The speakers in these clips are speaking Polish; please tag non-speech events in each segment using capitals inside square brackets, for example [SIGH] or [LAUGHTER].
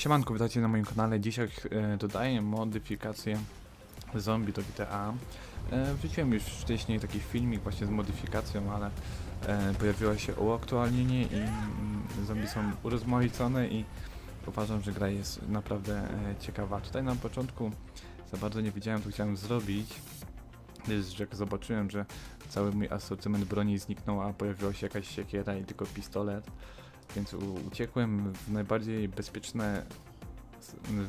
Siemanko, witajcie na moim kanale. Dzisiaj e, dodaję modyfikację zombie do GTA. E, wrzuciłem już wcześniej taki filmik właśnie z modyfikacją, ale e, pojawiło się uaktualnienie i mm, zombie są urozmaicone i uważam, że gra jest naprawdę e, ciekawa. Tutaj na początku za bardzo nie wiedziałem, co chciałem zrobić, gdyż jak zobaczyłem, że cały mój asortyment broni zniknął, a pojawiła się jakaś siekiera i tylko pistolet, więc uciekłem w najbardziej bezpieczne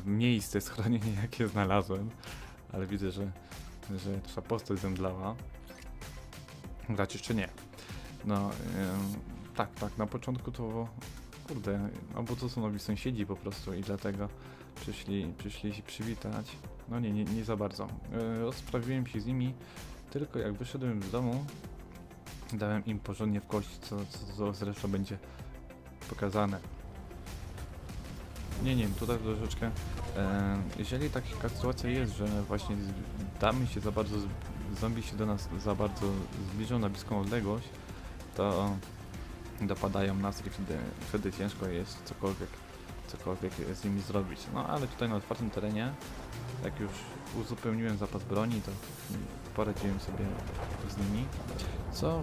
miejsce schronienie, [LAUGHS] jakie znalazłem, ale widzę, że, że ta postać zemdlała. Grać jeszcze nie. No, em, tak, tak, na początku to, kurde, no bo to są nowi sąsiedzi po prostu i dlatego przyszli, przyszli się przywitać. No nie, nie, nie za bardzo. E, rozprawiłem się z nimi, tylko jak wyszedłem z domu, dałem im porządnie w kość, co, co, co zresztą będzie pokazane. Nie, nie, tutaj troszeczkę. E, jeżeli taka sytuacja jest, że właśnie damy się za bardzo, zombie się do nas za bardzo zbliżą na bliską odległość, to dopadają nas i wtedy, wtedy ciężko jest cokolwiek, cokolwiek z nimi zrobić. No ale tutaj na otwartym terenie, jak już uzupełniłem zapas broni, to poradziłem sobie z nimi. Co e,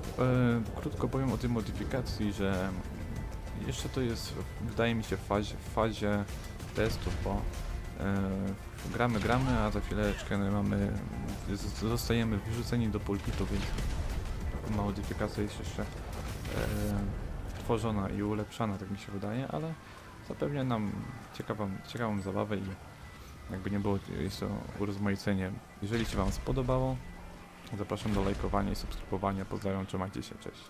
krótko powiem o tej modyfikacji, że jeszcze to jest, wydaje mi się, w fazie, w fazie testów, bo e, gramy, gramy, a za chwileczkę no, mamy, zostajemy wyrzuceni do pulpitu, więc modyfikacja jest jeszcze e, tworzona i ulepszana, tak mi się wydaje, ale zapewnia nam ciekawą, ciekawą zabawę i jakby nie było, jest to urozmaicenie. Jeżeli się Wam spodobało, zapraszam do lajkowania i subskrybowania. Pozdrawiam, trzymajcie się, cześć.